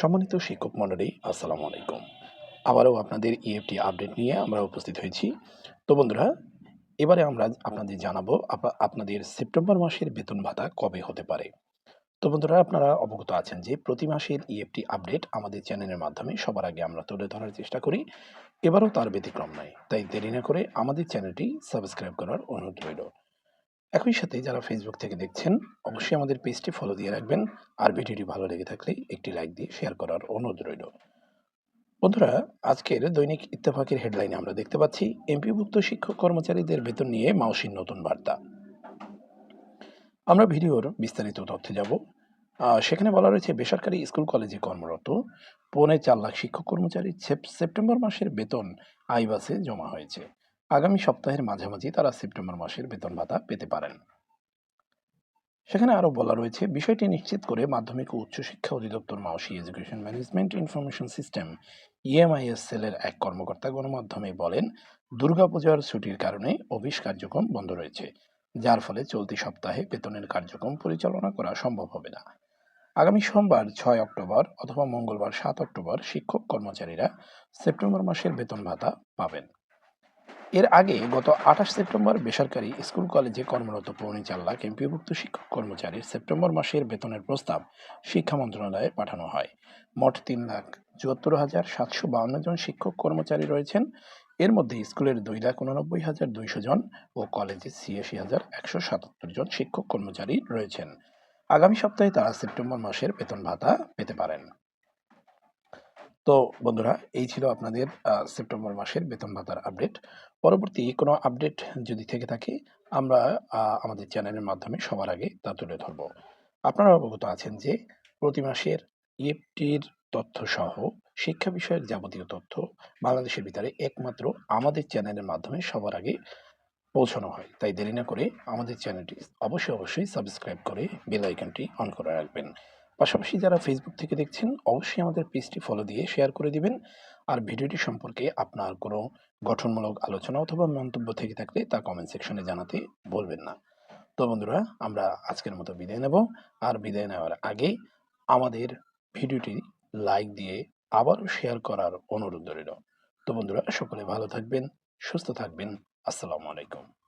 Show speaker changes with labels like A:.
A: সম্মানিত শিক্ষক মণ্ডলী, আসসালামু আলাইকুম। আবারও আপনাদের ইএফটি আপডেট নিয়ে আমরা উপস্থিত হয়েছি। তো বন্ধুরা, এবারে আমরা আপনাদের জানাব আপনাদের সেপ্টেম্বর মাসের বেতন ভাতা কবে হতে পারে। তো বন্ধুরা, আপনারা অবগত আছেন যে প্রতি মাসের ইএফটি আপডেট আমাদের চ্যানেলের মাধ্যমে সবার আগে আমরা তুলে ধরার চেষ্টা করি। এবারও তার ব্যতিক্রম নয়, তাই দেরি না করে আমাদের চ্যানেলটি সাবস্ক্রাইব করার অনুরোধ রইল। একই সাথে যারা ফেসবুক থেকে দেখছেন, অবশ্যই আমাদের পেজটি ফলো দিয়ে রাখবেন। আর ভিডিওটি ভালো লেগে থাকলে একটি লাইক দিয়ে শেয়ার করার অনুরোধ রইল। বন্ধুরা, আজকের দৈনিক ইত্তেফাকের হেডলাইনে আমরা দেখতে পাচ্ছি এমপিভুক্ত শিক্ষক কর্মচারীদের বেতন নিয়ে মাউসির নতুন বার্তা। আমরা ভিডিওর বিস্তারিত তথ্যে যাব। সেখানে বলা রয়েছে, বেসরকারি স্কুল কলেজে কর্মরত পৌনে চার লাখ শিক্ষক কর্মচারী সেপ- সেপ্টেম্বর মাসের বেতন আইবাসে জমা হয়েছে। আগামী সপ্তাহের মাঝামাঝি তারা সেপ্টেম্বর মাসের বেতন ভাতা পেতে পারেন। সেখানে আরও বলা রয়েছে, বিষয়টি নিশ্চিত করে মাধ্যমিক ও উচ্চশিক্ষা অধিদপ্তর Maushi education management information system EMIS সেলের এক কর্মকর্তা গণমাধ্যমে বলেন, দুর্গাপূজার ছুটির কারণে অফিস কার্যক্রম বন্ধ রয়েছে, যার ফলে চলতি সপ্তাহে বেতনের কার্যক্রম পরিচালনা করা সম্ভব হবে না। আগামী সোমবার ছয় অক্টোবর অথবা মঙ্গলবার সাত অক্টোবর শিক্ষক কর্মচারীরা সেপ্টেম্বর মাসের বেতন ভাতা পাবেন। এর আগে গত আঠাশ সেপ্টেম্বর বেসরকারি স্কুল কলেজে কর্মরত পৌনে চার লাখ এমপিভুক্ত শিক্ষক কর্মচারীর সেপ্টেম্বর মাসের বেতনের প্রস্তাব শিক্ষা মন্ত্রণালয়ে পাঠানো হয়। মোট তিন লাখ চুয়াত্তর হাজার সাতশো বাউন্ন জন শিক্ষক কর্মচারী রয়েছেন। এর মধ্যে স্কুলের দুই লাখ উননব্বই হাজার দুইশো জন ও কলেজে ছিয়াশি হাজার একশো সাতাত্তর জন শিক্ষক কর্মচারী রয়েছেন। আগামী সপ্তাহে তারা সেপ্টেম্বর মাসের বেতন ভাতা পেতে পারেন। তো বন্ধুরা, এই ছিল আপনাদের সেপ্টেম্বর মাসের বেতন ভাতার আপডেট। পরবর্তী কোনো আপডেট যদি থেকে থাকে, আমরা আমাদের চ্যানেলের মাধ্যমে সবার আগে তা তুলে ধরব। আপনারা অবগত আছেন যে, প্রতি মাসের ইএফটির তথ্য সহ শিক্ষা বিষয়ক যাবতীয় তথ্য বাংলাদেশের ভিতরে একমাত্র আমাদের চ্যানেলের মাধ্যমে সবার আগে পৌঁছানো হয়। তাই দেরি না করে আমাদের চ্যানেলটি অবশ্যই অবশ্যই সাবস্ক্রাইব করে বেল আইকনটি অন করে রাখবেন। পাশাপাশি যারা ফেসবুক থেকে দেখছেন, অবশ্যই আমাদের পেজটি ফলো দিয়ে শেয়ার করে দিবেন। আর ভিডিওটি সম্পর্কে আপনার কোনো গঠনমূলক আলোচনা অথবা মন্তব্য থেকে থাকলে তা কমেন্ট সেকশনে জানাতে বলবেন না। তো বন্ধুরা, আমরা আজকের মতো বিদায় নেব। আর বিদায় নেওয়ার আগে আমাদের ভিডিওটি লাইক দিয়ে আবারও শেয়ার করার অনুরোধ রইল। তো বন্ধুরা, সকলে ভালো থাকবেন, সুস্থ থাকবেন। আসসালামু আলাইকুম।